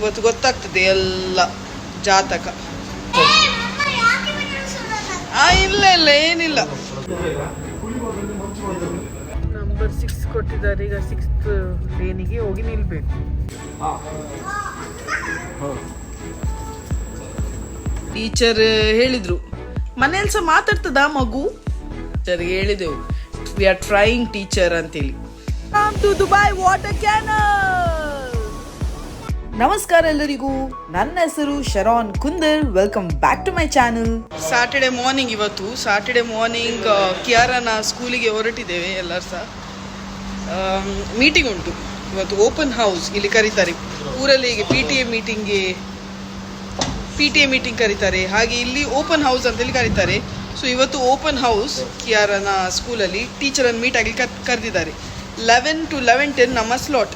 ಇವತ್ತು ಗೊತ್ತಾಗ್ತದೆ ಎಲ್ಲ ಜಾತಕ. ಆ ಇಲ್ಲ ಇಲ್ಲ ಏನಿಲ್ಲ. ನಂಬರ್ ಸಿಕ್ಸ್ ಕೊಟ್ಟಿದ್ದಾರೆ ಈಗ ಸಿಕ್ಸ್ತ್ ಲೇನಿಗೆ ಹೋಗಿ ನಿಲ್ಬೇಕು. ಟೀಚರ್ ಹೇಳಿದ್ರು. ಮನೇಲಿ ಸಹ ಮಾತಾಡ್ತದ ಮಗು? ಟೀಚರ್ ಹೇಳಿದೆವು. ವಿ ಆರ್ ಟ್ರೈಯಿಂಗ್ ಟೀಚರ್ ಅಂತೇಳಿ ದುಬೈ ವಾಟರ್ ಕ್ಯಾನಲ್ ನಮಸ್ಕಾರ ಎಲ್ಲರಿಗೂ. ನನ್ನ ಹೆಸರು Sharon Kundar. Welcome back to my channel Saturday morning ಇವತ್ತು. ಸಾಟರ್ಡೆ ಮಾರ್ನಿಂಗ್ ಕಿಯಾರನ ಸ್ಕೂಲಿಗೆ ಹೊರಟಿದ್ದೇವೆ ಎಲ್ಲರೂ ಸಹ. ಮೀಟಿಂಗ್ ಉಂಟು. ಇವತ್ತು ಓಪನ್ ಹೌಸ್ ಇಲ್ಲಿ ಕರೀತಾರೆ. ಊರಲ್ಲಿ ಹೀಗೆ ಪಿ ಟಿ ಎ ಮೀಟಿಂಗ್ಗೆ ಪಿ ಟಿ ಎ ಮೀಟಿಂಗ್ ಕರೀತಾರೆ. ಹಾಗೆ ಇಲ್ಲಿ ಓಪನ್ ಹೌಸ್ ಅಂತೇಳಿ ಕರೀತಾರೆ. ಸೊ ಇವತ್ತು ಓಪನ್ ಹೌಸ್ ಕಿಯಾರನ ಸ್ಕೂಲಲ್ಲಿ ಟೀಚರನ್ನು ಮೀಟ್ ಆಗಲಿ ಕರೆದಿದ್ದಾರೆ. ಲೆವೆನ್ ಟು ಲೆವೆನ್ ಟೆನ್ ನಮ್ಮ ಸ್ಲಾಟ್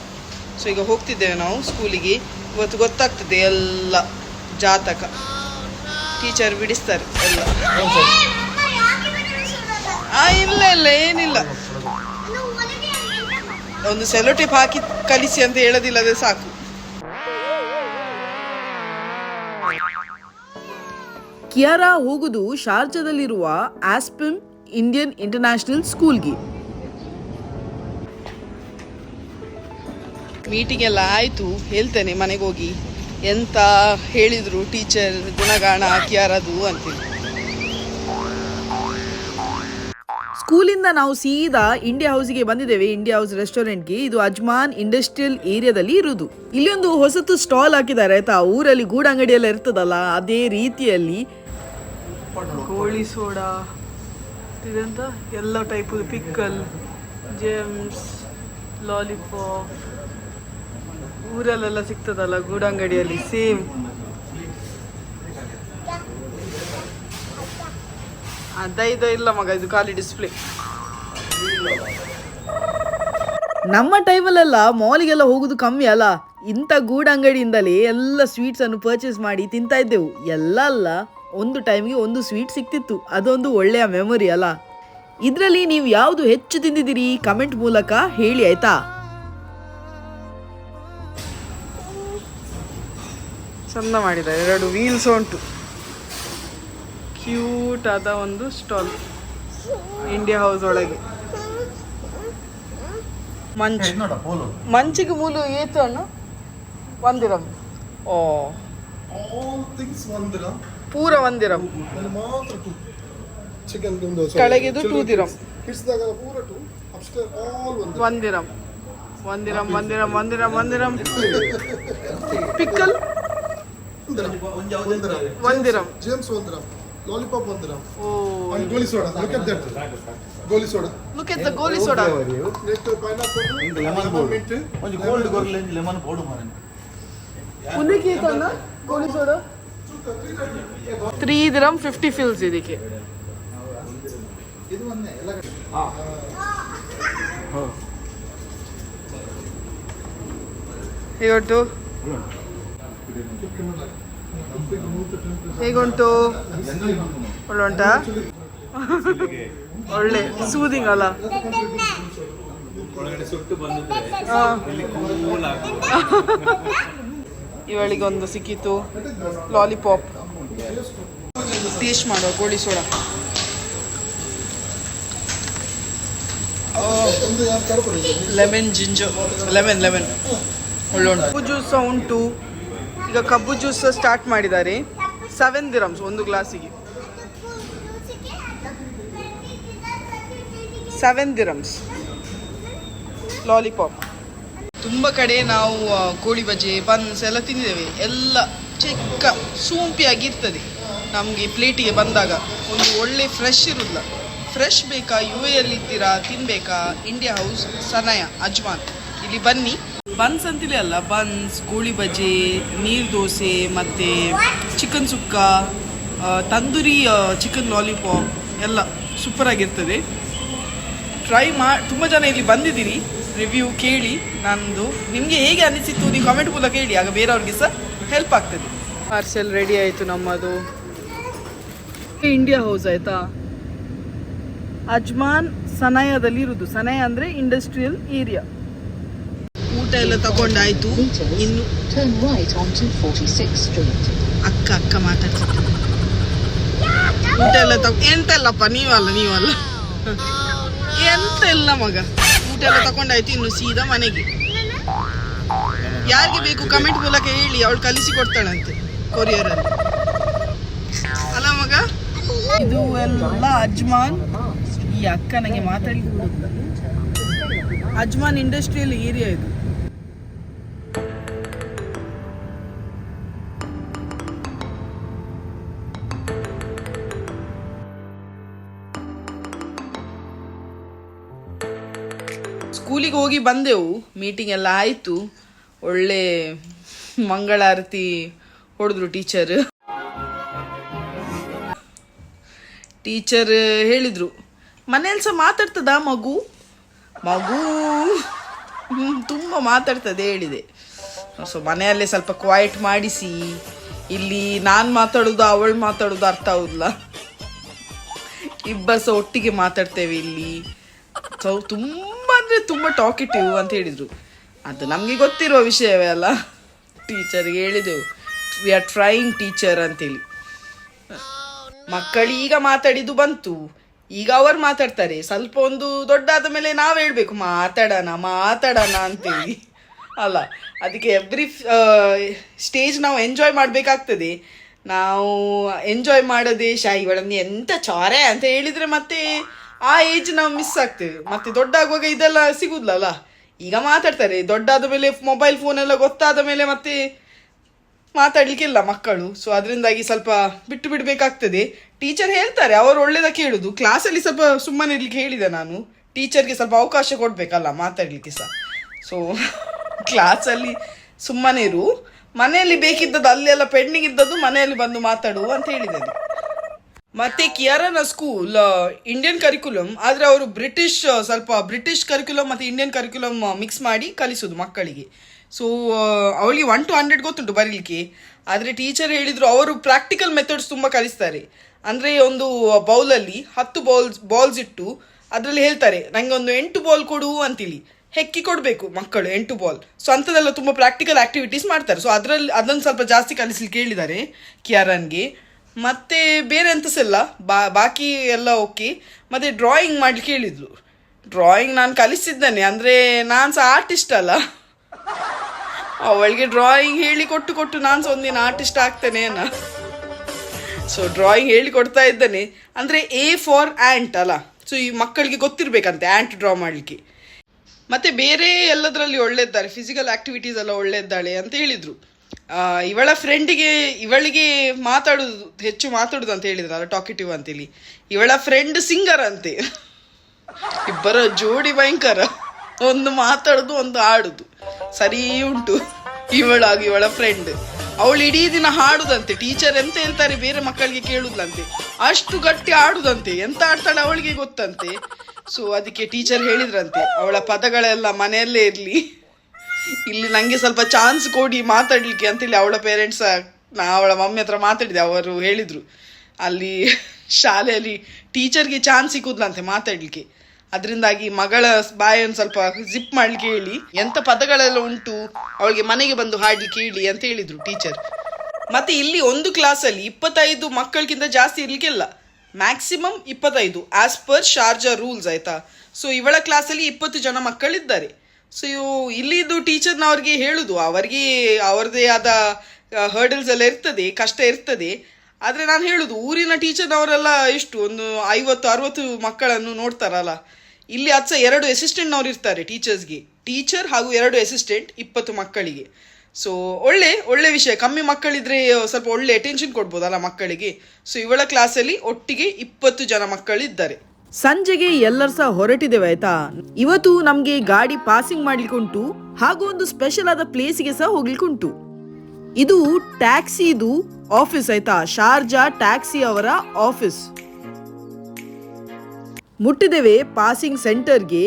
ಸೊ ಈಗ ಹೋಗ್ತಿದ್ದೇವೆ ನಾವು ಸ್ಕೂಲಿಗೆ. ಇವತ್ತು ಗೊತ್ತಾಗ್ತದೆ ಎಲ್ಲ ಜಾತಕ. ಟೀಚರ್ ಬಿಡಿಸ್ತಾರೆ ಎಲ್ಲ. ಆ, ಇಲ್ಲ ಇಲ್ಲ, ಏನಿಲ್ಲ. ಒಂದು ಸೆಲೋಟೇಪ್ ಹಾಕಿ ಕಲಿಸಿ ಅಂತ ಹೇಳೋದಿಲ್ಲದೆ ಸಾಕು. ಕಿಯಾರಾ ಹೋಗುದು ಶಾರ್ಜಾದಲ್ಲಿರುವ ಆಸ್ಪಿಮ್ ಇಂಡಿಯನ್ ಇಂಟರ್ನ್ಯಾಷನಲ್ ಸ್ಕೂಲ್ಗೆ. ಮೀಟಿಂಗ್ ಎಲ್ಲ ಆಯಿತು ಹೇಳ್ತೇನೆ ಮನೆಗೆ ಹೋಗಿ. ಎಂತ ಹೇಳಿದ್ರು ಟೀಚರ್ ಗುಣಗಾಣ ಹಾಕ್ಯಾರದು ಅಂತೇಳಿ ಸ್ಕೂಲಿಂದ ನಾವು ಸೀದಾ ಇಂಡಿಯಾ ಹೌಸ್ಗೆ ಬಂದಿದ್ದೇವೆ. ಇಂಡಿಯಾ ಹೌಸ್ ರೆಸ್ಟೋರೆಂಟ್ಗೆ ಇದು ಅಜ್ಮಾನ್ ಇಂಡಸ್ಟ್ರಿಯಲ್ ಏರಿಯಾದಲ್ಲಿ ಇರುವುದು ಇಲ್ಲಿ ಒಂದು ಹೊಸತು ಸ್ಟಾಲ್ ಹಾಕಿದ್ದಾರೆ. ಆಯ್ತಾ? ಊರಲ್ಲಿ ಗೂಡಂಗಡಿ ಎಲ್ಲ ಇರ್ತದಲ್ಲ ಅದೇ ರೀತಿಯಲ್ಲಿ. ಕೋಳಿ ಸೋಡಾ ಇದೆಂತ? ಎಲ್ಲ ಟೈಪ್ ಪಿಕ್ಕಲ್ ಜೆಮ್ಸ್ ಲಾಲಿಪಾಪ್ ಊರಲ್ಲೆಲ್ಲ ಸಿಗ್ತದಲ್ಲ? ಗೂಡಂಗಡಿಯಲ್ಲಿ ಸೇಮ್ ಅದ ಇದ ಇಲ್ಲ ಮಗ, ಇದು ಖಾಲಿ ಡಿಸ್ಪ್ಲೇ ನಮ್ಮ ಟೈಮಲ್ಲೆಲ್ಲ ಮಾಲಿಗೆಲ್ಲ ಹೋಗುದು ಕಮ್ಮಿ ಅಲ್ಲ? ಇಂಥ ಗೂಡಂಗಡಿಯಿಂದಲೇ ಎಲ್ಲ ಸ್ವೀಟ್ಸ್ ಅನ್ನು ಪರ್ಚೇಸ್ ಮಾಡಿ ತಿಂತಾ ಇದ್ದೆವು. ಎಲ್ಲ ಅಲ್ಲ, ಒಂದು ಟೈಮ್ಗೆ ಒಂದು ಸ್ವೀಟ್ ಸಿಕ್ತಿತ್ತು. ಅದೊಂದು ಒಳ್ಳೆಯ ಮೆಮೊರಿ ಅಲ್ಲ? ಇದರಲ್ಲಿ ನೀವು ಯಾವುದು ಹೆಚ್ಚು ತಿಂದಿದ್ದೀರಿ? ಕಮೆಂಟ್ ಮೂಲಕ ಹೇಳಿ, ಆಯ್ತಾ? ಚಂದ ಮಾಡಿದ್ದಾರೆ. ಎರಡು ವೀಲ್ಸ್ ಉಂಟು. ಕ್ಯೂಟ್ ಆದ ಒಂದು ಸ್ಟಾಲ್ ಇಂಡಿಯಾ ಹೌಸ್ ಒಳಗೆ. ಮಂಚ್ ಮಂಚಿಗೆ ಮೂಲು ಏತು ಅಣ್ಣ? ಒಂದಿರಂ. ಓ. ಪೂರ ಒಂದಿರಂ. ಕೆಳಗಿದು ಟೂ dirham ಒಂದಿರಂ. ಒಂದಿರಂ. ಒಂದಿರಂ ಒಂದಿರಂ ಒಂದಿರಂ pickle one dirham one dirham ಒಂದಿರಂ James one dirham lollipop one dirham O and goli soda look at that goli soda look at the goli soda next pineapple lemon board. mint ಒಂದು cold ಗೊರ್ಲೆ lemon ಬೋಡು ಮಾರೆ ಉನ್ನಕ್ಕೆ ಏತನ್ನ goli soda three dirham fifty fils ಇದಕ್ಕೆ ಇದು ಒಂದೇ ಎಲ್ಲ ಕಡೆ ಹೇಗುಂಟು? ಒಳ್ಳೆ ಉಂಟಾ ಒಳ್ಳೆ ಸೂದಿಂಗ್ ಅಲ್ಲ ಇವಳಿಗೊಂದು ಸಿಕ್ಕಿತ್ತು ಲಾಲಿಪಾಪ್ ಟೇಸ್ಟ್ ಮಾಡುವ goli soda. Lemon ginger lemon lemon ಒಳ್ಳೆ ಉಂಟು ಜ್ಯೂಸ್ ಉಂಟು. ಈಗ ಕಬ್ಬು ಜ್ಯೂಸ್ ಸ್ಟಾರ್ಟ್ ಮಾಡಿದ್ದಾರೆ. ಸೆವೆನ್ ದಿರಮ್ಸ್ ಒಂದು ಗ್ಲಾಸಿಗೆ ಸೆವೆನ್ ದಿರಮ್ಸ್ ಲಾಲಿಪಾಪ್ ತುಂಬ ಕಡೆ ನಾವು ಕೋಳಿ ಬಜೆ ಬನ್ಸ್ ಎಲ್ಲ ತಿಂದಿದ್ದೇವೆ. ಎಲ್ಲ ಚಿಕ್ಕ ಸೂಂಪಿಯಾಗಿರ್ತದೆ ನಮಗೆ ಪ್ಲೇಟಿಗೆ ಬಂದಾಗ ಒಂದು ಒಳ್ಳೆ ಫ್ರೆಶ್ ಇರೋದಿಲ್ಲ. ಫ್ರೆಶ್ ಬೇಕಾ? ಯು ಎಲ್ಲಿ ಇದ್ದೀರಾ ತಿನ್ಬೇಕಾ? ಇಂಡಿಯಾ ಹೌಸ್ ಸನಯ ಅಜ್ಮಾನ್ ಇಲ್ಲಿ ಬನ್ನಿ. ಬನ್ಸ್ ಅಂತಲೇ ಅಲ್ಲ, ಬನ್ಸ್, ಕೋಳಿ ಬಜೆ, ನೀರು ದೋಸೆ, ಮತ್ತು chicken sukka tandoori chicken lollipop ಎಲ್ಲ ಸೂಪರ್ ಆಗಿರ್ತದೆ. ಟ್ರೈ ಮಾ, ತುಂಬ ಜನ ಇಲ್ಲಿ ಬಂದಿದ್ದೀರಿ ರಿವ್ಯೂ ಕೇಳಿ, ನಂದು. ನಿಮಗೆ ಹೇಗೆ ಅನಿಸಿತ್ತು ನೀವು ಕಾಮೆಂಟ್ ಮೂಲಕ ಹೇಳಿ, ಆಗ ಬೇರೆಯವ್ರಿಗೆ ಸಹ ಹೆಲ್ಪ್ ಆಗ್ತದೆ. ಪಾರ್ಸೆಲ್ ರೆಡಿ ಆಯಿತು ನಮ್ಮದು. ಇಂಡಿಯಾ ಹೌಸ್ ಆಯಿತಾ? ಅಜ್ಮಾನ್ ಸನಯದಲ್ಲಿ ಇರುವುದು ಸನಯ ಅಂದರೆ ಇಂಡಸ್ಟ್ರಿಯಲ್ ಏರಿಯಾ ಊಟ ಎಲ್ಲ ತಗೊಂಡಾಯ್ತು. ಇನ್ನು meters, turn right onto 46th Street. ಅಕ್ಕ ಅಕ್ಕ ಮಾತಾಡ್ತಿದ್ದಾರೆ ಊಟ ಎಲ್ಲ ಎಂತ ಇಲ್ಲಪ್ಪ ನೀವಲ್ಲ ನೀವಲ್ಲ. ಎಂತ ಇಲ್ಲ ಮಗ. ಊಟ ಎಲ್ಲ ತಗೊಂಡಾಯ್ತು ಇನ್ನು ಸೀದಾ ಮನೆಗೆ. ಯಾರಿಗೆ ಬೇಕು ಕಮೆಂಟ್ ಮೂಲಕ ಹೇಳಿ ಅವಳು ಕಲಿಸಿ ಕೊಡ್ತಾಳಂತೆ ಕೊರಿಯರ್ ಅಲ್ಲಿ. ಅಲ್ಲ ಮಗ? ಇದು ಎಲ್ಲ ಅಜ್ಮಾನ್. ಈ ಅಕ್ಕ ನನಗೆ ಮಾತಾಡಿ ಅಜ್ಮಾನ್ ಇಂಡಸ್ಟ್ರಿಯಲ್ ಏರಿಯಾ ಇದು. ಸ್ಕೂಲಿಗೆ ಹೋಗಿ ಬಂದೆವು. ಮೀಟಿಂಗ್ ಎಲ್ಲ ಆಯಿತು. ಒಳ್ಳೆ ಮಂಗಳಾರತಿ ಹೊಡೆದ್ರು ಟೀಚರ್. ಟೀಚರ್ ಹೇಳಿದ್ರು, ಮನೇಲಿ ಸಹ ಮಾತಾಡ್ತದ ಮಗು? ಮಗು ತುಂಬ ಮಾತಾಡ್ತದೆ, ಹೇಳಿದೆ. ಸೊ ಮನೆಯಲ್ಲೇ ಸ್ವಲ್ಪ ಕ್ವಾಯಿಟ್ ಮಾಡಿಸಿ. ಇಲ್ಲಿ ನಾನು ಮಾತಾಡೋದು, ಅವಳು ಮಾತಾಡೋದು ಅರ್ಥ ಆಗುದಿಲ್ಲ. ಇಬ್ಬರು ಸಹ ಒಟ್ಟಿಗೆ ಮಾತಾಡ್ತೇವೆ ಇಲ್ಲಿ. ಸೊ, ತುಂಬ ತುಂಬ ಟಾಕಿಟಿವ್ ಅಂತ ಹೇಳಿದರು. ಅದು ನಮಗೆ ಗೊತ್ತಿರುವ ವಿಷಯವೇ ಅಲ್ಲ. ಟೀಚರ್ಗೆ ಹೇಳಿದೆವು ವಿ ಆರ್ ಟ್ರೈಯಿಂಗ್ ಟೀಚರ್ ಅಂತೇಳಿ. ಮಕ್ಕಳು ಈಗ ಮಾತಾಡಿದ್ದು ಬಂತು. ಈಗ ಅವರು ಮಾತಾಡ್ತಾರೆ. ಸ್ವಲ್ಪ ಒಂದು ದೊಡ್ಡಾದ ಮೇಲೆ ನಾವು ಹೇಳ್ಬೇಕು, ಮಾತಾಡೋಣ ಮಾತಾಡೋಣ, ಅಂತೇಳಿ. ಅಲ್ಲ, ಅದಕ್ಕೆ ಎವ್ರಿ ಸ್ಟೇಜ್ ನಾವು ಎಂಜಾಯ್ ಮಾಡಬೇಕಾಗ್ತದೆ. ನಾವು ಎಂಜಾಯ್ ಮಾಡೋದೇ, ಶಾಯಿ, ಇವಳನ್ನು ಎಂಥ ಚಾರೆ? ಅಂತ ಹೇಳಿದರೆ ಮತ್ತೆ ಆ ಏಜ್ ನಾವು ಮಿಸ್ ಆಗ್ತೇವೆ. ಮತ್ತೆ ದೊಡ್ಡ ಆಗುವಾಗ ಇದೆಲ್ಲ ಸಿಗುದಿಲ್ಲಲ್ಲ ಈಗ ಮಾತಾಡ್ತಾರೆ, ದೊಡ್ಡಾದ ಮೇಲೆ ಮೊಬೈಲ್ ಫೋನ್ ಎಲ್ಲ ಗೊತ್ತಾದ ಮೇಲೆ ಮತ್ತೆ ಮಾತಾಡ್ಲಿಕ್ಕಿಲ್ಲ ಮಕ್ಕಳು. ಸೊ ಅದರಿಂದಾಗಿ ಸ್ವಲ್ಪ ಬಿಟ್ಟು ಬಿಡಬೇಕಾಗ್ತದೆ. ಟೀಚರ್ ಹೇಳ್ತಾರೆ, ಅವರು ಒಳ್ಳೇದಕ್ಕೆ ಕ್ಲಾಸ್ ಕ್ಲಾಸಲ್ಲಿ ಸ್ವಲ್ಪ ಸುಮ್ಮನೆ ಇರ್ಲಿಕ್ಕೆ ಹೇಳಿದೆ ನಾನು. ಟೀಚರ್ಗೆ ಸ್ವಲ್ಪ ಅವಕಾಶ ಕೊಡಬೇಕಲ್ಲ ಮಾತಾಡಲಿಕ್ಕೆ ಸಹ ಸೊ ಕ್ಲಾಸಲ್ಲಿ ಸುಮ್ಮನೆ ಇರು. ಮನೆಯಲ್ಲಿ ಬೇಕಿದ್ದದ್ದು, ಅಲ್ಲೆಲ್ಲ ಪೆಂಡಿಂಗ್ ಇದ್ದದ್ದು ಮನೆಯಲ್ಲಿ ಬಂದು ಮಾತಾಡು ಅಂತ ಹೇಳಿದ್ದೇನೆ ಮತ್ತೆ ಕಿಯಾರನ ಸ್ಕೂಲ್ ಇಂಡಿಯನ್ ಕರಿಕ್ಯುಲಮ್ ಆದರೆ ಅವರು ಬ್ರಿಟಿಷ್ ಸ್ವಲ್ಪ ಬ್ರಿಟಿಷ್ ಕರಿಕ್ಯುಲಮ್ ಮತ್ತು ಇಂಡಿಯನ್ ಕರಿಕ್ಯುಲಮ್ ಮಿಕ್ಸ್ ಮಾಡಿ ಕಲಿಸೋದು ಮಕ್ಕಳಿಗೆ. ಸೊ ಅವಳಿಗೆ ಒನ್ ಟು ಹಂಡ್ರೆಡ್ ಗೊತ್ತುಂಟು ಬರೀಲಿಕ್ಕೆ. ಆದರೆ ಟೀಚರ್ ಹೇಳಿದರು ಅವರು ಪ್ರಾಕ್ಟಿಕಲ್ ಮೆಥಡ್ಸ್ ತುಂಬ ಕಲಿಸ್ತಾರೆ. ಅಂದ್ರೆ ಒಂದು ಬೌಲಲ್ಲಿ ಹತ್ತು ಬೌಲ್ಸ್ ಬಾಲ್ಸ್ ಇಟ್ಟು ಅದರಲ್ಲಿ ಹೇಳ್ತಾರೆ ನಂಗೆ ಒಂದು ಎಂಟು ಬಾಲ್ ಕೊಡು ಅಂತೇಳಿ ಹೆಕ್ಕಿ ಕೊಡಬೇಕು ಮಕ್ಕಳು ಎಂಟು ಬಾಲ್ ಸೊ ಅಂಥದ್ದೆಲ್ಲ ತುಂಬ ಪ್ರಾಕ್ಟಿಕಲ್ ಆಕ್ಟಿವಿಟೀಸ್ ಮಾಡ್ತಾರೆ. ಸೊ ಅದರಲ್ಲಿ ಅದನ್ನು ಸ್ವಲ್ಪ ಜಾಸ್ತಿ ಕಲಿಸ್ಲಿಕ್ಕೆ ಹೇಳಿದ್ದಾರೆ ಕಿಯಾರನ್ಗೆ. ಮತ್ತೆ ಬೇರೆ ಎಂತಸಿಲ್ಲ ಬಾ, ಬಾಕಿ ಎಲ್ಲ ಓಕೆ. ಮತ್ತೆ ಡ್ರಾಯಿಂಗ್ ಮಾಡ್ಲಿಕ್ಕೆ ಹೇಳಿದ್ರು ಡ್ರಾಯಿಂಗ್ ನಾನು ಕಲಿಸಿದ್ದೇನೆ ಅಂದರೆ ನಾನು ಸಹ ಆರ್ಟಿಸ್ಟ್ ಅಲ್ಲ. ಅವಳಿಗೆ ಡ್ರಾಯಿಂಗ್ ಹೇಳಿ ಕೊಟ್ಟು ಕೊಟ್ಟು ನಾನು ಸಹ ಒಂದಿನ ಆರ್ಟಿಸ್ಟ್ ಆಗ್ತೇನೆ ಅನ್ನ. ಸೊ ಡ್ರಾಯಿಂಗ್ ಹೇಳಿ ಕೊಡ್ತಾ ಇದ್ದೇನೆ. ಅಂದರೆ ಎ ಫಾರ್ ಆ್ಯಂಟ್ ಅಲ್ಲ. ಸೊ ಈ ಮಕ್ಕಳಿಗೆ ಗೊತ್ತಿರಬೇಕಂತೆ ಆ್ಯಂಟ್ ಡ್ರಾ ಮಾಡಲಿಕ್ಕೆ. ಮತ್ತೆ ಬೇರೆ ಎಲ್ಲದರಲ್ಲಿ ಒಳ್ಳೆದ್ದಾರೆ ಫಿಸಿಕಲ್ ಆಕ್ಟಿವಿಟೀಸ್ ಎಲ್ಲ ಒಳ್ಳೆದ್ದಾಳೆ ಅಂತ ಹೇಳಿದ್ರು. ಇವಳ ಫ್ರೆಂಡಿಗೆ ಇವಳಿಗೆ ಮಾತಾಡುದು, ಹೆಚ್ಚು ಮಾತಾಡುದು ಅಂತ ಹೇಳಿದ್ರಲ್ಲ ಟಾಕಿಟಿವ್ ಅಂತೇಳಿ. ಇವಳ ಫ್ರೆಂಡ್ ಸಿಂಗರ್ ಅಂತೆ. ಇಬ್ಬರ ಜೋಡಿ ಭಯಂಕರ. ಒಂದು ಮಾತಾಡುದು, ಒಂದು ಹಾಡುದು. ಸರಿ ಉಂಟು. ಇವಳಾಗಿ ಇವಳ ಫ್ರೆಂಡ್ ಅವಳು ಇಡೀ ದಿನ ಹಾಡುದಂತೆ. ಟೀಚರ್ ಎಂತ ಹೇಳ್ತಾರೆ ಬೇರೆ ಮಕ್ಕಳಿಗೆ ಕೇಳುದಂತೆ. ಅಷ್ಟು ಗಟ್ಟಿ ಆಡುದಂತೆ ಎಂತ ಆಡ್ತಾಳೆ ಅವಳಿಗೆ ಗೊತ್ತಂತೆ. ಸೊ ಅದಕ್ಕೆ ಟೀಚರ್ ಹೇಳಿದ್ರಂತೆ. ಅವಳ ಪದಗಳೆಲ್ಲ ಮನೆಯಲ್ಲೇ ಇರಲಿ. ಇಲ್ಲಿ ನಂಗೆ ಸ್ವಲ್ಪ ಚಾನ್ಸ್ ಕೊಡಿ ಮಾತಾಡ್ಲಿಕ್ಕೆ ಅಂತೇಳಿ ಅವಳ ಪೇರೆಂಟ್ಸ್ ನಾ ಅವಳ ಮಮ್ಮಿ ಹತ್ರ ಮಾತಾಡಿದೆ, ಅವರು ಹೇಳಿದ್ರು. ಅಲ್ಲಿ ಶಾಲೆಯಲ್ಲಿ ಟೀಚರ್ಗೆ ಚಾನ್ಸ್ ಸಿಕ್ಕುದ್ಲಂತೆ ಮಾತಾಡ್ಲಿಕ್ಕೆ. ಅದರಿಂದಾಗಿ ಮಗಳ ಬಾಯನ್ನು ಸ್ವಲ್ಪ ಜಿಪ್ ಮಾಡ್ಲಿಕ್ಕೆ ಹೇಳಿ ಎಂತ ಪದಗಳೆಲ್ಲ ಉಂಟು, ಅವಳಿಗೆ ಮನೆಗೆ ಬಂದು ಹಾಡ್ಲಿಕ್ಕೆ ಹೇಳಿ ಅಂತ ಹೇಳಿದ್ರು ಟೀಚರ್ ಮತ್ತೆ ಇಲ್ಲಿ ಒಂದು ಕ್ಲಾಸಲ್ಲಿ ಇಪ್ಪತ್ತೈದು ಮಕ್ಕಳಿಗಿಂತ ಜಾಸ್ತಿ ಇರ್ಲಿಕ್ಕಿಲ್ಲ. ಮ್ಯಾಕ್ಸಿಮಮ್ ಇಪ್ಪತ್ತೈದು ಆಸ್ ಪರ್ ಶಾರ್ಜಾ ರೂಲ್ಸ್ ಆಯ್ತಾ. ಸೊ ಇವಳ ಕ್ಲಾಸಲ್ಲಿ ಇಪ್ಪತ್ತು ಜನ ಮಕ್ಕಳಿದ್ದಾರೆ. ಸೊ ಇಲ್ಲಿದ್ದು ಟೀಚರ್ನವ್ರಿಗೆ ಹೇಳುದು, ಅವರಿಗೆ ಅವರದೇ ಆದ ಹರ್ಡಲ್ಸ್ ಎಲ್ಲ ಇರ್ತದೆ, ಕಷ್ಟ ಇರ್ತದೆ. ಆದರೆ ನಾನು ಹೇಳುದು, ಊರಿನ ಟೀಚರ್ನವರೆಲ್ಲ ಎಷ್ಟು, ಒಂದು ಐವತ್ತು, ಅರವತ್ತು ಮಕ್ಕಳನ್ನು ನೋಡ್ತಾರಲ್ಲ. ಇಲ್ಲಿ ಅಚ್ಚ ಎರಡು ಅಸಿಸ್ಟೆಂಟ್ನವ್ರು ಇರ್ತಾರೆ ಟೀಚರ್ಸ್ಗೆ ಟೀಚರ್ ಹಾಗೂ ಎರಡು ಅಸಿಸ್ಟೆಂಟ್ ಇಪ್ಪತ್ತು ಮಕ್ಕಳಿಗೆ. ಸೊ ಒಳ್ಳೆ ಒಳ್ಳೆ ವಿಷಯ. ಕಮ್ಮಿ ಮಕ್ಕಳಿದ್ರೆ, ಸ್ವಲ್ಪ ಒಳ್ಳೆ ಅಟೆನ್ಷನ್ ಕೊಡ್ಬೋದಲ್ಲ ಮಕ್ಕಳಿಗೆ. ಸೊ ಇವಳ ಕ್ಲಾಸಲ್ಲಿ ಒಟ್ಟಿಗೆ ಇಪ್ಪತ್ತು ಜನ ಮಕ್ಕಳಿದ್ದಾರೆ. ಸಂಜೆಗೆ ಎಲ್ಲರೂ ಸಹ ಹೊರಟಿದ್ದೇವೆ, ಆಯ್ತಾ? ಇವತ್ತು ನಮಗೆ ಗಾಡಿ ಪಾಸಿಂಗ್ ಮಾಡ್ಲಿಕ್ಕೆ ಉಂಟು, ಹಾಗೂ ಒಂದು ಸ್ಪೆಷಲ್ ಆದ ಪ್ಲೇಸಿಗೆ ಸಹ ಹೋಗ್ಲಿಕ್ಕುಂಟು ಇದು ಟ್ಯಾಕ್ಸಿದು ಆಫೀಸ್ ಆಯ್ತಾ? ಶಾರ್ಜಾ ಟ್ಯಾಕ್ಸಿ ಅವರ ಆಫೀಸ್ ಮುಟ್ಟಿದ್ದೇವೆ ಪಾಸಿಂಗ್ ಸೆಂಟರ್ಗೆ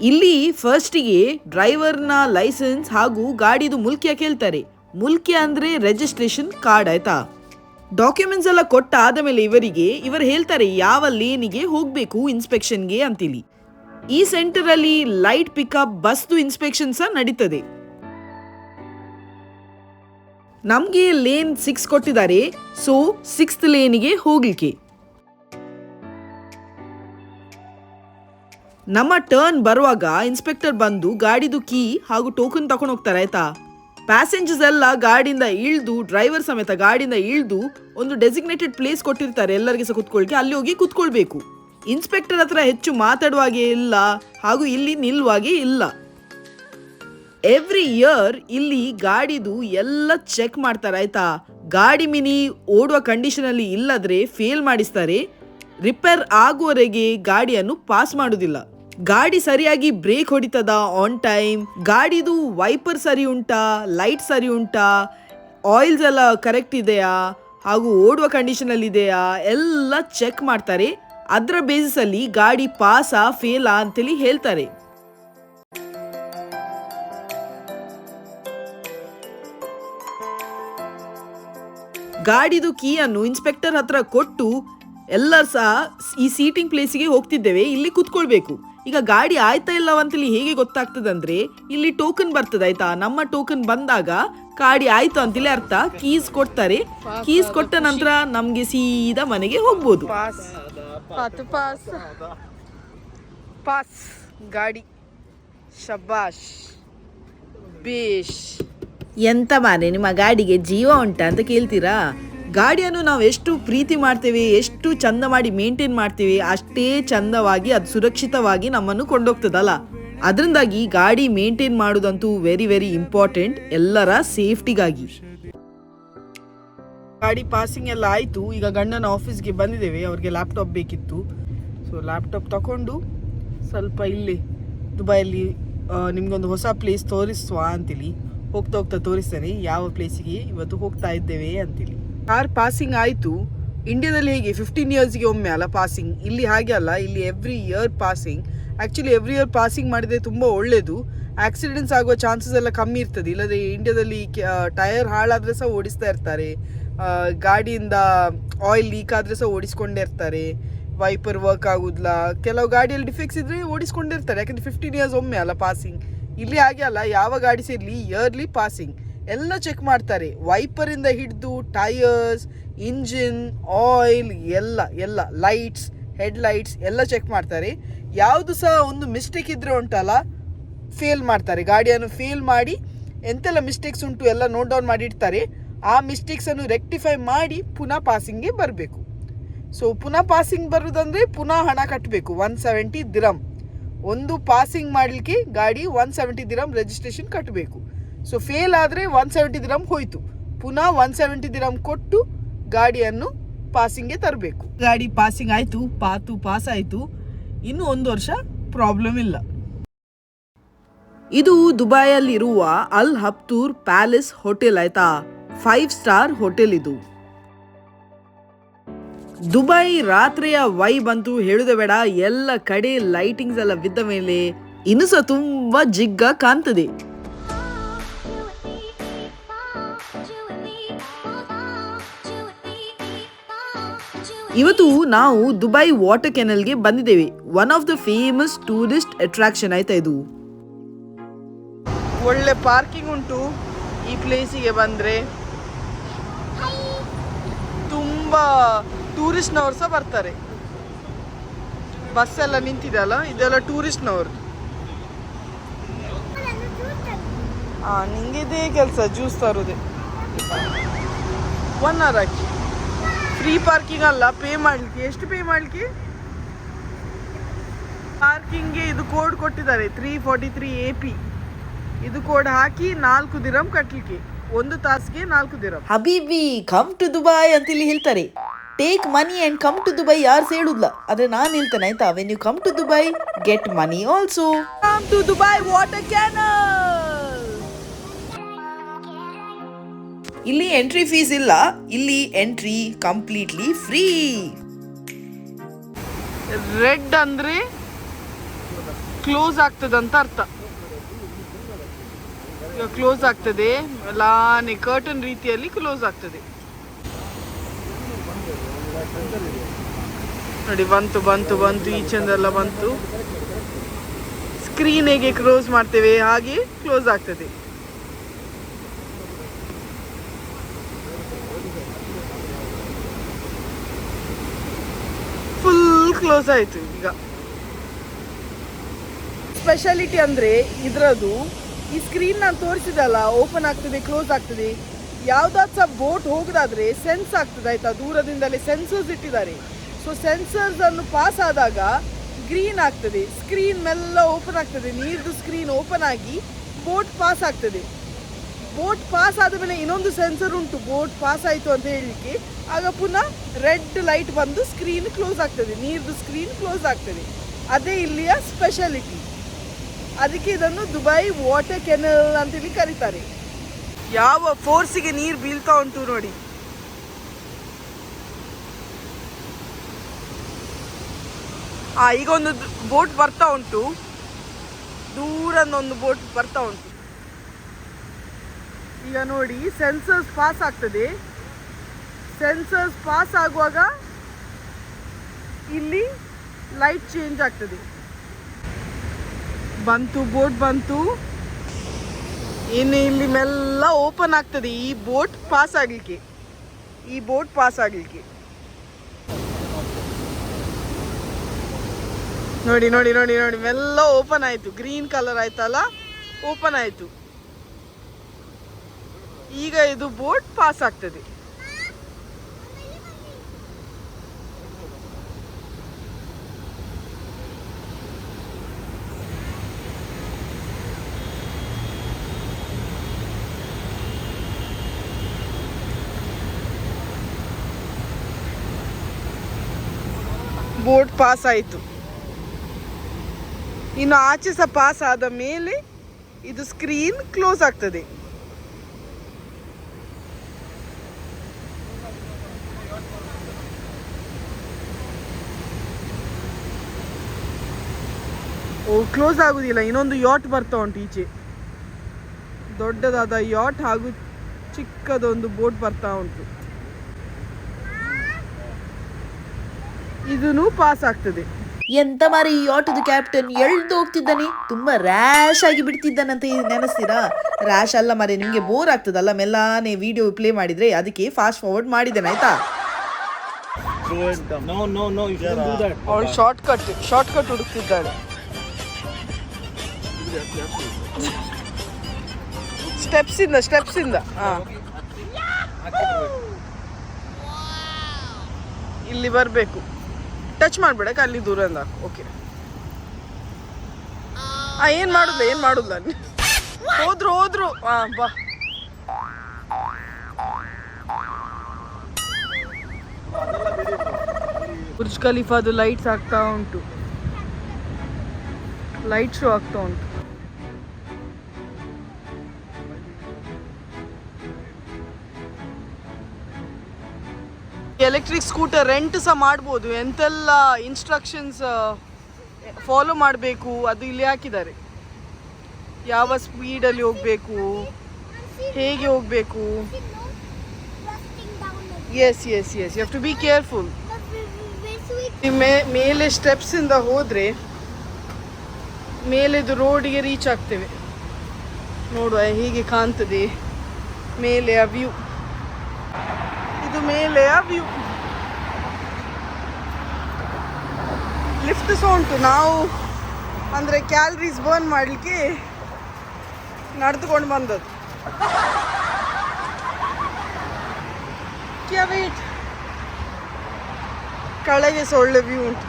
ಇಲ್ಲಿ ಫಸ್ಟಿಗೆ ಡ್ರೈವರ್ನ ಲೈಸೆನ್ಸ್ ಹಾಗೂ ಗಾಡಿದು ಮುಲ್ಕಿಯ ಕೇಳ್ತಾರೆ. ಮುಲ್ಕಿಯ ಅಂದ್ರೆ ರಿಜಿಸ್ಟ್ರೇಷನ್ ಕಾರ್ಡ್ ಆಯ್ತಾ? ಡಾಕ್ಯುಮೆಂಟ್ಸ್ ಎಲ್ಲ ಕೊಟ್ಟ ಆದ ಮೇಲೆ ಇವರಿಗೆ ಇವರು ಹೇಳ್ತಾರೆ ಯಾವ ಲೇನಿಗೆ ಹೋಗಬೇಕು ಇನ್ಸ್ಪೆಕ್ಷನ್ಗೆ ಅಂತೇಳಿ ಈ ಸೆಂಟರ್ ಅಲ್ಲಿ ಲೈಟ್ ಪಿಕಪ್ ಬಸ್ದು ಇನ್ಸ್ಪೆಕ್ಷನ್ ಸಹ ನಡೀತದೆ. ನಮ್ಗೆ ಲೇನ್ ಸಿಕ್ಸ್ ಕೊಟ್ಟಿದ್ದಾರೆ ಸೊ ಸಿಕ್ಸ್ತ್ ಲೇನಿಗೆ ಹೋಗ್ಲಿಕ್ಕೆ. ನಮ್ಮ ಟರ್ನ್ ಬರುವಾಗ ಇನ್ಸ್ಪೆಕ್ಟರ್ ಬಂದು ಗಾಡಿದು ಕೀ ಹಾಗೂ ಟೋಕನ್ ತಕೊಂಡು ಹೋಗ್ತಾರೆ, ಆಯ್ತಾ? ಪ್ಯಾಸೆಂಜರ್ಸ್ ಎಲ್ಲ ಗಾಡಿಯಿಂದ ಇಳಿದು ಡ್ರೈವರ್ ಸಮೇತ ಗಾಡಿಯಿಂದ ಇಳಿದು ಒಂದು ಡೆಸಿಗ್ನೇಟೆಡ್ ಪ್ಲೇಸ್ ಕೊಟ್ಟಿರ್ತಾರೆ ಎಲ್ಲರಿಗೆ ಸಹ ಕುತ್ಕೊಳ್ಕೆ ಅಲ್ಲಿ ಹೋಗಿ ಕುತ್ಕೊಳ್ಬೇಕು. ಇನ್ಸ್ಪೆಕ್ಟರ್ ಹತ್ರ ಹೆಚ್ಚು ಮಾತಾಡುವಾಗೆ ಇಲ್ಲ, ಹಾಗೂ ಇಲ್ಲಿ ನಿಲ್ಲುವಾಗೆ ಇಲ್ಲ. ಎವ್ರಿ ಇಯರ್ ಇಲ್ಲಿ ಗಾಡಿದು ಎಲ್ಲ ಚೆಕ್ ಮಾಡ್ತಾರೆ, ಆಯ್ತಾ? ಗಾಡಿ ಮಿನಿ ಓಡುವ ಕಂಡೀಷನಲ್ಲಿ ಇಲ್ಲದ್ರೆ ಫೇಲ್ ಮಾಡಿಸ್ತಾರೆ. ರಿಪೇರ್ ಆಗುವವರೆಗೆ ಗಾಡಿಯನ್ನು ಪಾಸ್ ಮಾಡುದಿಲ್ಲ. ಗಾಡಿ ಸರಿಯಾಗಿ ಬ್ರೇಕ್ ಹೊಡಿತದ ಆನ್ ಟೈಮ್ ಗಾಡಿದು ವೈಪರ್ ಸರಿ ಉಂಟಾ ಲೈಟ್ ಸರಿ ಉಂಟಾ ಆಯಿಲ್ಸ್ ಎಲ್ಲ ಕರೆಕ್ಟ್ ಇದೆಯಾ, ಹಾಗೂ ಓಡುವ ಕಂಡೀಷನ್ ಅಲ್ಲಿ ಇದೆಯಾ, ಎಲ್ಲ ಚೆಕ್ ಮಾಡ್ತಾರೆ. ಅದರ ಬೇಸಿಸ್ ಅಲ್ಲಿ ಗಾಡಿ ಪಾಸಾ ಫೇಲಾ ಅಂತೇಳಿ ಹೇಳ್ತಾರೆ. ಗಾಡಿದು ಕೀಯನ್ನು ಇನ್ಸ್ಪೆಕ್ಟರ್ ಹತ್ರ ಕೊಟ್ಟು ಎಲ್ಲ ಸಹ ಈ ಸೀಟಿಂಗ್ ಪ್ಲೇಸಿಗೆ ಹೋಗ್ತಿದ್ದೇವೆ, ಇಲ್ಲಿ ಕುತ್ಕೊಳ್ಬೇಕು. ಈಗ ಗಾಡಿ ಆಯ್ತಾ ಇಲ್ಲವಂತೇಳಿ ಹೇಗೆ ಗೊತ್ತಾಗ್ತದಂದ್ರೆ ಇಲ್ಲಿ ಟೋಕನ್ ಬರ್ತದೆ ಆಯ್ತಾ? ನಮ್ಮ ಟೋಕನ್ ಬಂದಾಗ ಗಾಡಿ ಆಯ್ತು ಅಂತೇಳಿ ಅರ್ಥ ಕೀಸ್ ಕೊಡ್ತಾರೆ. ಕೀಸ್ ಕೊಟ್ಟ ನಂತರ ನಮ್ಗೆ ಸೀದಾ ಮನೆಗೆ ಹೋಗ್ಬೋದು. ಪಾಸ್ ಪಾಸ್ ಪಾಸ್ ಗಾಡಿ. ಶಬಾಷ್. ಬೇಷ್. ಎಂತ ಮಾರೆ ನಿಮ್ಮ ಗಾಡಿಗೆ ಜೀವ ಉಂಟಾ ಅಂತ ಕೇಳ್ತೀರಾ? ಗಾಡಿಯನ್ನು ನಾವು ಎಷ್ಟು ಪ್ರೀತಿ ಮಾಡ್ತೀವಿ, ಎಷ್ಟು ಚಂದ ಮಾಡಿ ಮೇಂಟೈನ್ ಮಾಡ್ತೀವಿ, ಅಷ್ಟೇ ಚಂದವಾಗಿ ಅದು ಸುರಕ್ಷಿತವಾಗಿ ನಮ್ಮನ್ನು ಕೊಂಡೋಗ್ತದಲ್ಲ. ಅದರಿಂದಾಗಿ ಗಾಡಿ ಮೇಂಟೈನ್ ಮಾಡೋದಂತೂ ವೆರಿ ವೆರಿ ಇಂಪಾರ್ಟೆಂಟ್ ಎಲ್ಲರ ಸೇಫ್ಟಿಗಾಗಿ. ಗಾಡಿ ಪಾಸಿಂಗ್ ಎಲ್ಲ ಆಯಿತು, ಈಗ ಗಂಡನ ಆಫೀಸ್ಗೆ ಬಂದಿದ್ದೇವೆ, ಅವ್ರಿಗೆ ಲ್ಯಾಪ್ಟಾಪ್ ಬೇಕಿತ್ತು. ಸೊ ಲ್ಯಾಪ್ಟಾಪ್ ತಗೊಂಡು ಸ್ವಲ್ಪ ಇಲ್ಲಿ ದುಬೈಯಲ್ಲಿ ನಿಮಗೊಂದು ಹೊಸ ಪ್ಲೇಸ್ ತೋರಿಸುವ ಅಂತೇಳಿ. ಹೋಗ್ತಾ ಹೋಗ್ತಾ ತೋರಿಸ್ತೇನೆ, ಯಾವ ಪ್ಲೇಸಿಗೆ ಇವತ್ತು ಹೋಗ್ತಾ ಇದ್ದೇವೆ ಅಂತೇಳಿ. ಕಾರ್ ಪಾಸಿಂಗ್ ಆಯಿತು, ಇಂಡಿಯಾದಲ್ಲಿ ಹೇಗೆ ಫಿಫ್ಟೀನ್ ಇಯರ್ಸ್ಗೆ ಒಮ್ಮೆ ಅಲ್ಲ ಪಾಸಿಂಗ್. ಇಲ್ಲಿ ಹಾಗೆ ಅಲ್ಲ, ಇಲ್ಲಿ every year passing. Actually every year passing ಮಾಡಿದರೆ ತುಂಬ ಒಳ್ಳೆಯದು ಆಕ್ಸಿಡೆಂಟ್ಸ್ ಆಗುವ ಚಾನ್ಸಸ್ ಎಲ್ಲ ಕಮ್ಮಿ ಇರ್ತದೆ. ಇಲ್ಲದೆ ಇಂಡಿಯಾದಲ್ಲಿ ಟೈರ್ ಹಾಳಾದರೆ ಸಹ ಓಡಿಸ್ತಾ ಇರ್ತಾರೆ. ಗಾಡಿಯಿಂದ ಆಯಿಲ್ ಲೀಕ್ ಆದರೆ ಸಹ ಓಡಿಸ್ಕೊಂಡೇ ಇರ್ತಾರೆ. ವೈಪರ್ ವರ್ಕ್ ಆಗೋದಿಲ್ಲ. ಕೆಲವು ಗಾಡಿಯಲ್ಲಿ ಡಿಫೆಕ್ಟ್ಸ್ ಓಡಿಸ್ಕೊಂಡೇ ಓಡಿಸ್ಕೊಂಡಿರ್ತಾರೆ ಯಾಕಂದ್ರೆ ಫಿಫ್ಟೀನ್ ಇಯರ್ಸ್ ಒಮ್ಮೆ ಅಲ್ಲ ಪಾಸಿಂಗ್. ಇಲ್ಲಿ ಹಾಗೆ ಅಲ್ಲ, ಯಾವ ಗಾಡಿ ಸೇರಲಿ ಇಯರ್ಲಿ ಪಾಸಿಂಗ್. ಎಲ್ಲ ಚೆಕ್ ಮಾಡ್ತಾರೆ. ವೈಪರಿಂದ ಹಿಡಿದು ಟೈರ್ಸ್ ಇಂಜಿನ್ ಆಯಿಲ್ ಎಲ್ಲ ಎಲ್ಲ ಲೈಟ್ಸ್ ಹೆಡ್ ಲೈಟ್ಸ್ ಎಲ್ಲ ಚೆಕ್ ಮಾಡ್ತಾರೆ. ಯಾವುದು ಸಹ ಒಂದು ಮಿಸ್ಟೇಕ್ ಇದ್ರೆ ಉಂಟಲ್ಲ ಫೇಲ್ ಮಾಡ್ತಾರೆ. ಗಾಡಿಯನ್ನು ಫೇಲ್ ಮಾಡಿ ಎಂತೆಲ್ಲ ಮಿಸ್ಟೇಕ್ಸ್ ಉಂಟು ಎಲ್ಲ ನೋಟ್ ಡೌನ್ ಮಾಡಿ ಇಡ್ತಾರೆ ಆ ಮಿಸ್ಟೇಕ್ಸನ್ನು ರೆಕ್ಟಿಫೈ ಮಾಡಿ ಪುನಃ ಪಾಸಿಂಗ್ಗೆ ಬರಬೇಕು. ಸೊ ಪುನಃ ಪಾಸಿಂಗ್ ಬರೋದಂದರೆ ಪುನಃ ಹಣ ಕಟ್ಟಬೇಕು ಒನ್ ಸೆವೆಂಟಿ ದಿರಮ್ ಒಂದು ಪಾಸಿಂಗ್ ಮಾಡಲಿಕ್ಕೆ ಗಾಡಿ ಒನ್ ಸೆವೆಂಟಿ ದಿರಮ್ ರಿಜಿಸ್ಟ್ರೇಷನ್ ಕಟ್ಟಬೇಕು ಸೊ ಫೇಲ್ ಆದರೆ ಒನ್ ಸೆವೆಂಟಿ ದಿರಮ್ ಹೋಯ್ತು. ಪುನಃ ಒನ್ ಸೆವೆಂಟಿ ದಿರಮ್ ಕೊಟ್ಟು ಗಾಡಿಯನ್ನು ಪಾಸಿಂಗ್ಗೆ ತರಬೇಕು. ಗಾಡಿ ಪಾಸಿಂಗ್ ಆಯಿತು, ಪಾತು ಪಾಸ್ ಆಯಿತು. ಇನ್ನು ಒಂದು ವರ್ಷ ಪ್ರಾಬ್ಲಮ್ ಇಲ್ಲ. ಇದು ದುಬೈಯಲ್ಲಿರುವ ಅಲ್ ಹಪ್ತೂರ್ ಪ್ಯಾಲೇಸ್ ಹೋಟೆಲ್ ಆಯ್ತಾ? ಫೈವ್ ಸ್ಟಾರ್ ಹೋಟೆಲ್ ಇದು. ದುಬೈ ರಾತ್ರಿಯ ವೈ ಬಂತು, ಹೇಳುದೇ ಬೇಡ. ಎಲ್ಲ ಕಡೆ ಲೈಟಿಂಗ್ಸ್ ಎಲ್ಲ ಬಿದ್ದ ಮೇಲೆ ಇನ್ನು ಸಹ ತುಂಬಾ ಜಿಗ್ಗ ಕಾಣ್ತದೆ. ಇವತ್ತು ನಾವು ದುಬೈ ವಾಟರ್ ಕೆನಲ್ಗೆ ಬಂದಿದ್ದೇವೆ. One of the famous tourist attraction ಆಯ್ತಾ ಇದು? ಒಳ್ಳೆ ಪಾರ್ಕಿಂಗ್ ಉಂಟು. ಈ ಪ್ಲೇಸಿಗೆ ಬಂದರೆ ತುಂಬ ಟೂರಿಸ್ಟ್ನವರು ಸಹ ಬರ್ತಾರೆ. ಬಸ್ ಎಲ್ಲ ನಿಂತಿದೆಯಲ್ಲ ಇದೆಲ್ಲ ಟೂರಿಸ್ಟ್ನವರು ಹಾಂ ನಿಂಗೆ ಇದೇ ಕೆಲಸ ಜ್ಯೂಸ್ ತರೋದೆ. ಒನ್ ಅವರ್ ಹಾಕಿ ಫ್ರೀ ಪಾರ್ಕಿಂಗ್ ಅಲ್ಲ ಪೇ ಮಾಡ್ಲಿಕ್ಕೆ. ಎಷ್ಟು ಪೇ ಮಾಡಲಿಕ್ಕೆ? ಪಾರ್ಕಿಂಗ್ಗೆ ಇದು ಕೋಡ್ ಕೊಟ್ಟಿದ್ದಾರೆ three forty three A P ಇದು ಕೋಡ್ ಹಾಕಿ ನಾಲ್ಕು ದಿರಂ ಕಟ್ಟಲಿಕ್ಕೆ ಒಂದು ತಾಸಿಗೆ ನಾಲ್ಕು ದಿರಂ. ಹಬೀಬಿ ಕಮ್ ಟು ದುಬೈ ಅಂತೇಳಿ ಹೇಳ್ತಾರೆ. Take money and come to Dubai ಯಾರು ಸೇಡುದಿಲ್ಲ ಆದ್ರೆ ನಾನು ಹೇಳ್ತೇನೆ ಆಯ್ತಾ? When you come to Dubai get money also come to Dubai water canal ಇಲ್ಲಿ ಎಂಟ್ರಿ ಫೀಸ್ ಇಲ್ಲ. ಇಲ್ಲಿ ಎಂಟ್ರಿ ಕಂಪ್ಲೀಟ್ಲಿ ಫ್ರೀ ರೆಡ್ ಅಂದ್ರೆ ಕ್ಲೋಸ್ ಆಗ್ತದೆ ಅಂತ ಅರ್ಥ. ಕ್ಲೋಸ್ ಆಗ್ತದೆ. ಲಾನೆ ಕರ್ಟನ್ ರೀತಿಯಲ್ಲಿ ಕ್ಲೋಸ್ ಆಗ್ತದೆ. ನೋಡಿ, ಬಂತು ಬಂತು ಬಂತು ಈಚೆಂದೆಲ್ಲ ಬಂತು. ಸ್ಕ್ರೀನ್ ಹೇಗೆ ಕ್ಲೋಸ್ ಮಾಡ್ತೇವೆ, ಹಾಗೆ ಕ್ಲೋಸ್ ಆಗ್ತದೆ ಫುಲ್ ಕ್ಲೋಸ್ ಆಯಿತು ಈಗ. ಸ್ಪೆಷಾಲಿಟಿ ಅಂದರೆ ಇದರದು ಈ ಸ್ಕ್ರೀನ್ ನಾನು ತೋರಿಸಿದಲ್ಲ ಓಪನ್ ಆಗ್ತದೆ ಕ್ಲೋಸ್ ಆಗ್ತದೆ. ಯಾವುದಾದ್ರು ಸಹ ಬೋಟ್ ಹೋಗೋದಾದ್ರೆ ಸೆನ್ಸ್ ಆಗ್ತದೆ, ಆಯ್ತಾ? ದೂರದಿಂದಲೇ ಸೆನ್ಸರ್ಸ್ ಇಟ್ಟಿದ್ದಾರೆ. ಸೊ ಸೆನ್ಸರ್ಸ್ ಅನ್ನು ಪಾಸ್ ಆದಾಗ ಗ್ರೀನ್ ಆಗ್ತದೆ. ಸ್ಕ್ರೀನ್ ಮೆಲ್ಲ ಓಪನ್ ಆಗ್ತದೆ. ನೀರ್ದು ಸ್ಕ್ರೀನ್ ಓಪನ್ ಆಗಿ ಬೋಟ್ ಪಾಸ್ ಆಗ್ತದೆ. ಬೋಟ್ ಪಾಸ್ ಆದ ಮೇಲೆ ಇನ್ನೊಂದು ಸೆನ್ಸರ್ ಉಂಟು. ಬೋಟ್ ಪಾಸ್ ಆಯಿತು ಅಂತ ಹೇಳಲಿಕ್ಕೆ. ಆಗ ಪುನಃ ರೆಡ್ ಲೈಟ್ ಬಂದು ಸ್ಕ್ರೀನ್ ಕ್ಲೋಸ್ ಆಗ್ತದೆ. ನೀರ್ದು ಸ್ಕ್ರೀನ್ ಕ್ಲೋಸ್ ಆಗ್ತದೆ. ಅದೇ ಇಲ್ಲಿಯ ಸ್ಪೆಷಾಲಿಟಿ ಅದಕ್ಕೆ ಇದನ್ನು ದುಬೈ ವಾಟರ್ ಕೆನಲ್ ಅಂತೇಳಿ ಕರೀತಾರೆ. ಯಾವ ಫೋರ್ಸಿಗೆ ನೀರು ಬೀಳ್ತಾ ಉಂಟು ನೋಡಿ. ಆ, ಈಗ ಒಂದು ಬೋಟ್ ಬರ್ತಾ ಉಂಟು. ದೂರ ಒಂದು ಬೋಟ್ ಬರ್ತಾ ಉಂಟು. ಈಗ ನೋಡಿ ಸೆನ್ಸರ್ಸ್ ಪಾಸ್ ಆಗ್ತದೆ. ಸೆನ್ಸರ್ಸ್ ಪಾಸ್ ಆಗುವಾಗ ಇಲ್ಲಿ ಲೈಟ್ ಚೇಂಜ್ ಆಗ್ತದೆ. ಬಂತು ಬೋಟ್ ಬಂತು. ಇನ್ನು ಇಲ್ಲಿ ಮೆಲ್ಲ ಓಪನ್ ಆಗ್ತದೆ. ಈ ಬೋಟ್ ಪಾಸ್ ಆಗಲಿಕ್ಕೆ. ಈ ಬೋಟ್ ಪಾಸ್ ಆಗಲಿಕ್ಕೆ. ನೋಡಿ ನೋಡಿ ನೋಡಿ ನೋಡಿ, ಮೆಲ್ಲ ಓಪನ್ ಆಯಿತು. ಗ್ರೀನ್ ಕಲರ್ ಆಯ್ತಲ್ಲ? ಓಪನ್ ಆಯಿತು. ಈಗ ಇದು ಬೋಟ್ ಪಾಸ್ ಆಗ್ತದೆ. ಬೋಟ್ ಪಾಸ್ ಆಯಿತು. ಇನ್ನು ಆಚೆ ಸಹ ಪಾಸ್ ಆದ ಮೇಲೆ ಇದು ಸ್ಕ್ರೀನ್ ಕ್ಲೋಸ್ ಆಗ್ತದೆ. ಕ್ಲೋಸ್ ಆಗುದಿಲ್ಲ. ಇನ್ನೊಂದು ಯಾಟ್ ಬರ್ತಾ ಉಂಟು ಈಚೆ. ದೊಡ್ಡದಾದ ಯಾಟ್ ಹಾಗೂ ಚಿಕ್ಕದೊಂದು ಬೋಟ್ ಬರ್ತಾ ಉಂಟು. ಇದೂ ಪಾಸ್ ಆಗ್ತದೆ. ಎಂತ ಮಾರಿ ಈ ಆಟೋದ ಕ್ಯಾಪ್ಟನ್ ಎಳ್ದು ಹೋಗ್ತಿದ್ದಾನೆ? ತುಂಬಾ ರ್ಯಾಶ್ ಆಗಿ ಬಿಡ್ತಿದ್ದಾನಂತ ನೆನೆಸ್ತೀರಾ? ರ್ಯಾಶ್ ಅಲ್ಲ ಮಾರಿ ನಿಮ್ಗೆ ಬೋರ್ ಆಗ್ತದಲ್ಲ ಮೆಲ್ಲಾನೆ ವಿಡಿಯೋ ಪ್ಲೇ ಮಾಡಿದ್ರೆ ಅದಕ್ಕೆ ಫಾಸ್ಟ್ ಫಾರ್ವರ್ಡ್ ಮಾಡಿದ್ದೇನೆ ಆಯ್ತಾ. ಅವಳು ಶಾರ್ಟ್ ಕಟ್ ಶಾರ್ಟ್ ಕಟ್ ಹುಡುಕ್ತಿದ್ದಾಳೆ. ಸ್ಟೆಪ್ಸ್ ಇಂದ ಸ್ಟೆಪ್ಸ್ ಇಂದ ಹಾ. ಇಲ್ಲಿ ಬರಬೇಕು. ಟಚ್ ಮಾಡಬೇಡ ಅಲ್ಲಿ ದೂರದಿಂದ ಓಕೆ ಆ ಏನು ಮಾಡುದ ಏನು ಮಾಡುದ ಹೋದ್ರು ಹೋದ್ರು. ಹಾ ಬಾ. ಬುರ್ಜ್ ಖಲೀಫಾದು ಲೈಟ್ಸ್ ಆಗ್ತಾ ಉಂಟು. ಲೈಟ್ ಶೋ ಆಗ್ತಾ ಉಂಟು. ಎಲೆಕ್ಟ್ರಿಕ್ ಸ್ಕೂಟರ್ ರೆಂಟ್ ಸಹ ಮಾಡ್ಬೋದು. ಎಂತೆಲ್ಲ ಇನ್ಸ್ಟ್ರಕ್ಷನ್ಸ್ ಫಾಲೋ ಮಾಡಬೇಕು, ಅದು ಇಲ್ಲಿ ಹಾಕಿದ್ದಾರೆ. ಯಾವ ಸ್ಪೀಡಲ್ಲಿ ಹೋಗಬೇಕು, ಹೇಗೆ ಹೋಗಬೇಕು? Yes yes yes you have to be careful ಮೇಲೆ ಸ್ಟೆಪ್ಸಿಂದ ಹೋದರೆ, ಮೇಲೆದು ರೋಡಿಗೆ ರೀಚ್ ಆಗ್ತೇವೆ. ನೋಡುವ ಹೀಗೆ ಕಾಣ್ತದೆ. ಮೇಲೆ ಆ ವ್ಯೂ ಇದು ಮೇಲೆ ಆ ವ್ಯೂ ಲಿಫ್ಟ್ ಸಹ ಉಂಟು ನಾವು ಅಂದರೆ ಕ್ಯಾಲರೀಸ್ ಬರ್ನ್ ಮಾಡಲಿಕ್ಕೆ ನಡೆದುಕೊಂಡು ಬಂದದ್ದು ಕ್ಯಾ ವೇಟ್ ಕೆಳಗೆ ಸಹ ಒಳ್ಳೆ ವ್ಯೂ ಉಂಟು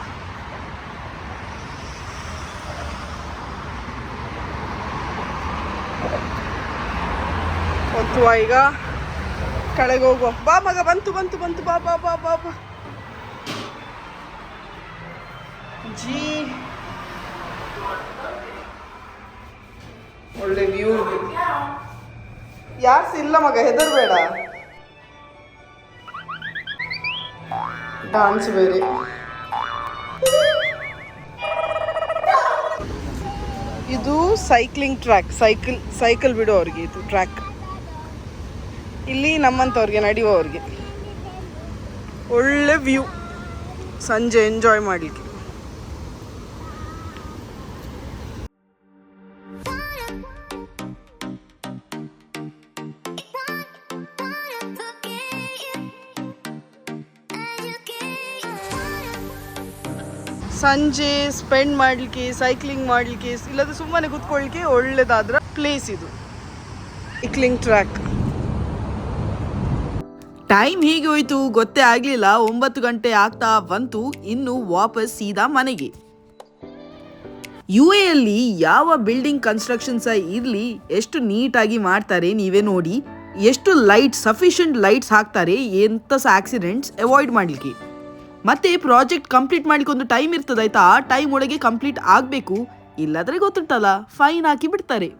ಹೊತ್ತುವ ಈಗ ಕೆಳಗೆ ಹೋಗುವ ಬಾ ಮಗ, ಬಂತು ಬಂತು ಬಂತು. ಬಾ ಬಾ ಬಾ ಬಾ ಬಾ. ಜೀ. ಒಳ್ಳೆ ವ್ಯೂ. ಯಾರ್ಸ ಇಲ್ಲ ಮಗ, ಹೆದರ್ಬೇಡ. ಡಾನ್ಸ್ ಬೇರೆ. ಇದು ಸೈಕ್ಲಿಂಗ್ ಟ್ರ್ಯಾಕ್ ಸೈಕಲ್ ಸೈಕಲ್ ಬಿಡು ಅವ್ರಿಗೆ, ಇದು ಟ್ರ್ಯಾಕ್ ಇಲ್ಲಿ ನಮ್ಮಂಥವ್ರಿಗೆ, ನಡೆಯುವವ್ರಿಗೆ. ಒಳ್ಳೆ ವ್ಯೂ ಸಂಜೆ ಎಂಜಾಯ್ ಮಾಡಲಿಕ್ಕೆ. ಸಂಜೆ ಸ್ಪೆಂಡ್ ಮಾಡಲಿಕ್ಕೆ ಸೈಕ್ಲಿಂಗ್ ಮಾಡಲಿಕ್ಕೆ ಇಲ್ಲದ ಸುಮ್ಮನೆ ಕೂತ್ಕೊಳ್ಳಿಕ್ಕೆ ಒಳ್ಳೇದಾದ್ರ ಪ್ಲೇಸ್ ಇದು. ಸೈಕ್ಲಿಂಗ್ ಟ್ರ್ಯಾಕ್ ಟೈಮ್ ಹೀಗೆ ಹೋಯ್ತು, ಗೊತ್ತೇ ಆಗಲಿಲ್ಲ. ಒಂಬತ್ತು ಗಂಟೆ ಆಗ್ತಾ ಬಂತು, ಇನ್ನು ವಾಪಸ್ ಸೀದಾ ಮನೆಗೆ. ಯು ಎಲ್ಲಿ ಯಾವ ಬಿಲ್ಡಿಂಗ್ ಕನ್ಸ್ಟ್ರಕ್ಷನ್ ಸಹ ಇರಲಿ, ಎಷ್ಟು ನೀಟಾಗಿ ಮಾಡ್ತಾರೆ ನೀವೇ ನೋಡಿ. ಎಷ್ಟು ಲೈಟ್ ಸಫಿಷಿಯಂಟ್ ಲೈಟ್ಸ್ ಹಾಕ್ತಾರೆ ಎಂಥ ಸಹ ಆಕ್ಸಿಡೆಂಟ್ಸ್ ಅವಾಯ್ಡ್ ಮಾಡಲಿಕ್ಕೆ. ಮತ್ತೆ ಪ್ರಾಜೆಕ್ಟ್ ಕಂಪ್ಲೀಟ್ ಮಾಡ್ಲಿಕ್ಕೆ ಒಂದು ಟೈಮ್ ಇರ್ತದೆ, ಆಯ್ತಾ? ಆ ಟೈಮ್ ಒಳಗೆ ಕಂಪ್ಲೀಟ್ ಆಗಬೇಕು. ಇಲ್ಲಾದ್ರೆ ಗೊತ್ತಿರ್ತಲ್ಲ ಫೈನ್ ಹಾಕಿ ಬಿಡ್ತಾರೆ.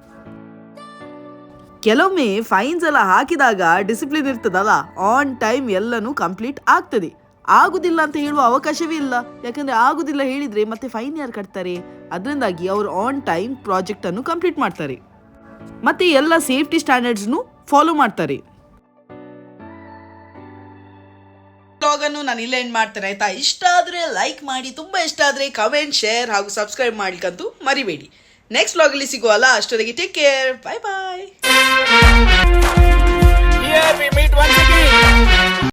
ಕೆಲವೊಮ್ಮೆ ಫೈನ್ಸ್ ಎಲ್ಲ ಹಾಕಿದಾಗ ಡಿಸಿಪ್ಲಿನ್ ಇರ್ತದಲ್ಲ ಆನ್ ಟೈಮ್ ಎಲ್ಲನೂ ಕಂಪ್ಲೀಟ್ ಆಗ್ತದೆ. ಆಗುದಿಲ್ಲ ಅಂತ ಹೇಳುವ ಅವಕಾಶವೇ ಇಲ್ಲ. ಯಾಕಂದ್ರೆ ಆಗುದಿಲ್ಲ ಹೇಳಿದ್ರೆ ಮತ್ತೆ ಫೈನ್ ಯಾರು ಕಟ್ತಾರೆ? ಅದರಿಂದಾಗಿ ಅವರು ಆನ್ ಟೈಮ್ ಪ್ರಾಜೆಕ್ಟ್ ಅನ್ನು ಕಂಪ್ಲೀಟ್ ಮಾಡ್ತಾರೆ. ಮತ್ತೆ ಎಲ್ಲ ಸೇಫ್ಟಿ ಸ್ಟ್ಯಾಂಡರ್ಡ್ಸ್ನು ಫಾಲೋ ಮಾಡ್ತಾರೆ. ಅನ್ನು ನಾನು ಇಲ್ಲೇ ಎಂಡ್ ಮಾಡ್ತೇನೆ ಆಯ್ತಾ? ಇಷ್ಟ ಆದರೆ ಲೈಕ್ ಮಾಡಿ, ತುಂಬಾ ಇಷ್ಟ ಆದ್ರೆ ಕಮೆಂಟ್ ಶೇರ್ ಹಾಗೂ ಸಬ್ಸ್ಕ್ರೈಬ್ ಮಾಡ್ಲಿಕ್ಕಂತೂ ಮರಿಬೇಡಿ. ನೆಕ್ಸ್ಟ್ ವ್ಲಾಗಲ್ಲಿ ಸಿಗುವಲ್ಲ ಅಷ್ಟೊತ್ತಿಗೆ ಟೇಕ್ ಕೇರ್ ಬಾಯ್ ಬಾಯ್